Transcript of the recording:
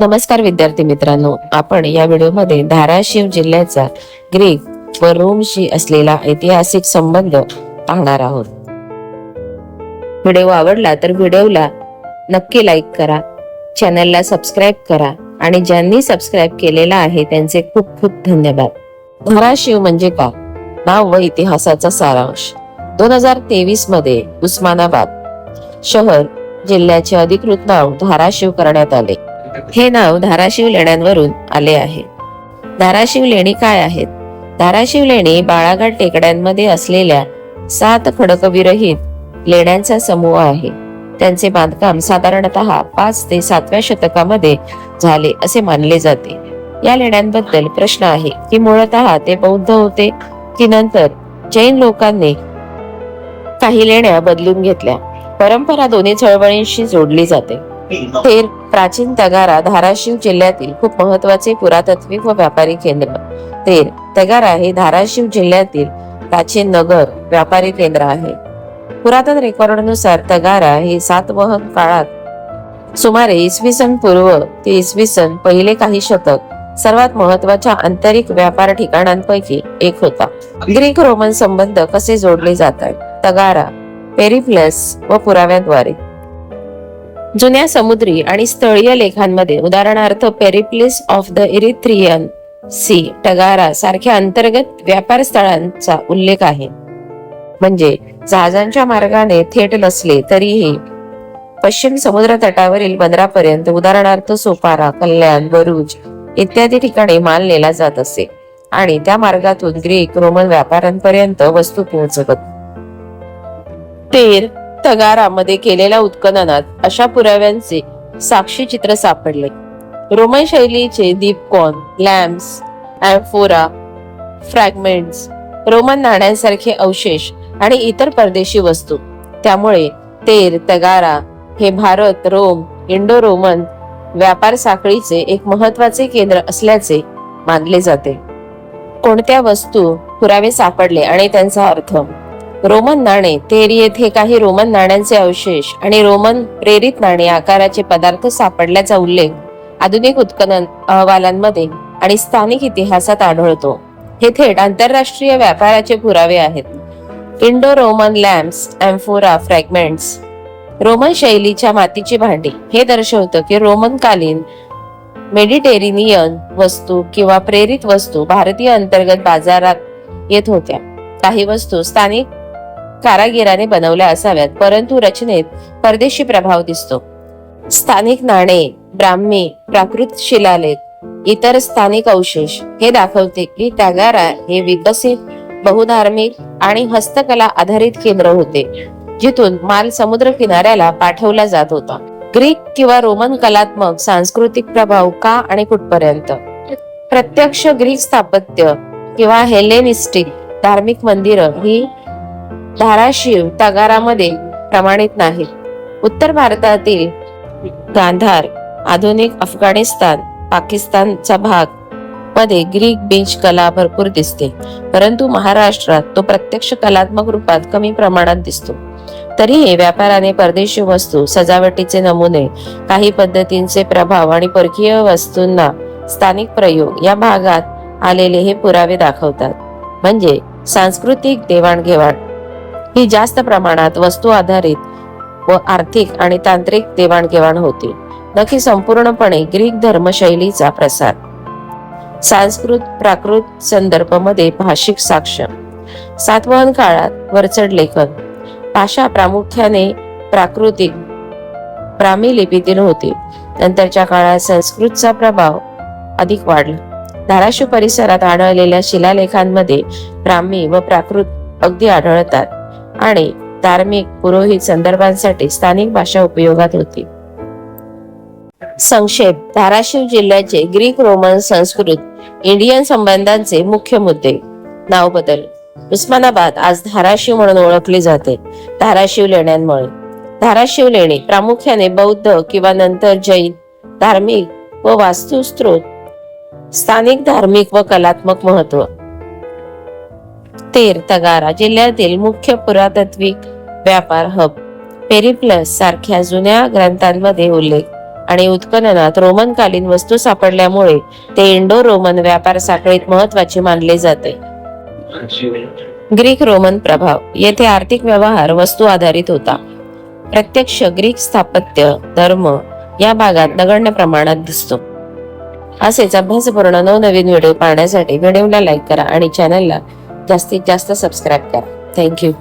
नमस्कार विद्यार्थी मित्रांनो आपण या व्हिडिओमध्ये धाराशिव जिल्ह्याचा ग्रीक व रोमशी असलेला ऐतिहासिक संबंध पाहणार आहोत. व्हिडिओ आवडला तर व्हिडिओला नक्की लाईक करा चॅनलला सबस्क्राईब करा आणि ज्यांनी सबस्क्राईब केलेला आहे त्यांचे खूप खूप धन्यवाद. धाराशिव म्हणजे काय? नाव व इतिहासाचा सारांश. दोन हजार तेवीसमध्ये उस्मानाबाद शहर जिल्ह्याचे अधिकृत नाव धाराशिव करण्यात आले. हे नाव धाराशिव लेण्यांवरून आले आहे. धाराशिव लेणी काय आहेत? धाराशिव लेणी बाळाघाट टेकड्यांमध्ये असलेल्या सात खडकविरहित लेण्यांचा समूह आहे. त्यांचे बांधकाम साधारणतः पाच ते सातव्या शतकामध्ये झाले असे मानले जाते. या लेण्यांबद्दल प्रश्न आहे की मूळतः ते बौद्ध होते की नंतर जैन लोकांनी काही लेण्या बदलून घेतल्या. परंपरा दोन्ही चळवळींशी जोडली जाते. थेर प्राचीन तगारा धाराशिव जिल्ह्यातील खूप महत्त्वाचे पुरातत्विक व व्यापारी केंद्र. तेर तगारा हे धाराशिव जिल्ह्यातील प्राचीन नगर व्यापारी केंद्र आहे. पुरातन रेकॉर्डनुसार तगारा हे सातवहन काळात सुमारे इसवी सन पूर्व ते इसवी सन पहिले काही शतक सर्वात महत्त्वाच्या आंतरिक व्यापार ठिकाणांपैकी एक होता. ग्रीक रोमन संबंध कसे जोडले जातात? तगारा पेरिप्लस व पुराव्याद्वारे. जुन्या समुद्री आणि स्थळीय लेखांमध्ये उदाहरणार्थ Periplus of the Erythraean Sea Tagara सारख्या अंतर्गत व्यापार स्थळांचा उल्लेख आहे. म्हणजे जहाजांच्या मार्गाने थेट नसले तरीही पश्चिम समुद्र तटावरील बंदरापर्यंत उदाहरणार्थ सोपारा कल्याण बरुज इत्यादी ठिकाणी माल नेला जात असे आणि त्या मार्गातून ग्रीक रोमन व्यापाऱ्यांपर्यंत वस्तू पोहोचत तेर तगारामध्ये केलेल्या उत्खननात अशा पुराव्यांचे साक्षी चित्र सापडले. रोमन शैलीचे दीपकॉन लॅम्प्स अँफोरा फ्रॅगमेंट्स रोमन नाण्यांसारखे अवशेष आणि इतर परदेशी वस्तू. त्यामुळे तेर तगारा हे भारत रोम इंडो रोमन व्यापार साखळीचे एक महत्त्वाचे केंद्र असल्याचे मानले जाते. कोणत्या वस्तू पुरावे सापडले आणि त्यांचा अर्थ? रोमन नाणे तेर येथे काही रोमन नाण्यांचे अवशेष आणि रोमन प्रेरित नाणे आकाराचे पदार्थ सापडल्याचा उल्लेख आधुनिक उत्खनन अहवालांमध्ये आणि स्थानिक इतिहासात आढळतो. हे थेट आंतरराष्ट्रीय व्यापाराचे पुरावे आहेत. Indo Roman lamps amphora fragments. Roman शैलीच्या मातीची भांडी. हे दर्शवतं की रोमन कालीन मेडिटेरेनियन वस्तू किंवा प्रेरित वस्तू भारतीय अंतर्गत बाजारात येत होत्या. काही वस्तू स्थानिक कारागिराने बनवल्या असाव्यात परंतु रचनेत परदेशी प्रभाव दिसतो. स्थानिक नाणे ब्राह्मी प्राकृत शिलालेख इतर स्थानिक अवशेष हे दाखवते की त्यागारा हे विकसित बहुधार्मिक आणि हस्तकला आधारित केंद्र होते जिथून माल समुद्र किनाऱ्याला पाठवला जात होता. ग्रीक किंवा रोमन कलात्मक सांस्कृतिक प्रभाव का आणि कुठपर्यंत? प्रत्यक्ष ग्रीक स्थापत्य किंवा हेलेनिस्टिक धार्मिक मंदिरं ही धाराशिव तगारामध्ये प्रमाणित नाहीत उत्तर भारतातील गांधार आधुनिक अफगाणिस्तान पाकिस्तानचा भागमध्ये ग्रीक बीच कला भरपूर दिसते. परंतु महाराष्ट्रात तो प्रत्यक्ष कलात्मक रूपात कमी प्रमाणात दिसतो. तरीही व्यापाराने परदेशी वस्तू सजावटीचे नमुने काही पद्धतींचे प्रभाव आणि परकीय वस्तूंना स्थानिक प्रयोग या भागात आलेले हे पुरावे दाखवतात. म्हणजे सांस्कृतिक देवाणघेवाण ही जास्त प्रमाणात वस्तू आधारित व आर्थिक आणि तांत्रिक देवाणघेवाण होती. न की संपूर्णपणे ग्रीक धर्मशैलीचा प्रसार. सांस्कृत प्राकृत संदर्भमध्ये भाषिक साक्ष सातवहन काळात वरचढ लेखन. भाषा प्रामुख्याने प्राकृतिक ब्राह्मी लिपीतील होती. नंतरच्या काळात संस्कृतचा प्रभाव अधिक वाढला. धाराशिव परिसरात आढळलेल्या शिलालेखांमध्ये ब्राह्मी व प्राकृत अगदी आढळतात. आणि धार्मिक पुरोहित संदर्भांसाठी स्थानिक भाषा उपयोगात होती. संक्षेप धाराशिव जिल्ह्याचे ग्रीक रोमन संस्कृत इंडियन संबंधांचे मुख्य मुद्दे. नाव बदल. उस्मानाबाद आज धाराशिव म्हणून ओळखली जाते. धाराशिव लेण्यांमुळे. धाराशिव लेणी प्रामुख्याने बौद्ध किंवा नंतर जैन धार्मिक व वास्तुस्त्रोत स्थानिक धार्मिक व कलात्मक महत्त्व. तेर तगारा जिल्ह्यातील मुख्य पुरातत्विक व्यापार हब. पेरिप्लस सारख्या जुन्या ग्रंथांमध्ये उल्लेख आणि उत्खननात रोमनकालीन वस्तू सापडल्यामुळे ते इंडो रोमन व्यापार साखळीत महत्त्वाचे मानले जाते. ग्रीक रोमन प्रभाव. येथे आर्थिक व्यवहार वस्तू आधारित होता. प्रत्यक्ष ग्रीक स्थापत्य धर्म या भागात नगण्य प्रमाणात दिसतो. असेच अभ्यासपूर्ण नवनवीन व्हिडिओ पाहण्यासाठी व्हिडिओला लाईक करा आणि चॅनलला जास्तीत जास्त सबस्क्राईब करा. थँक्यू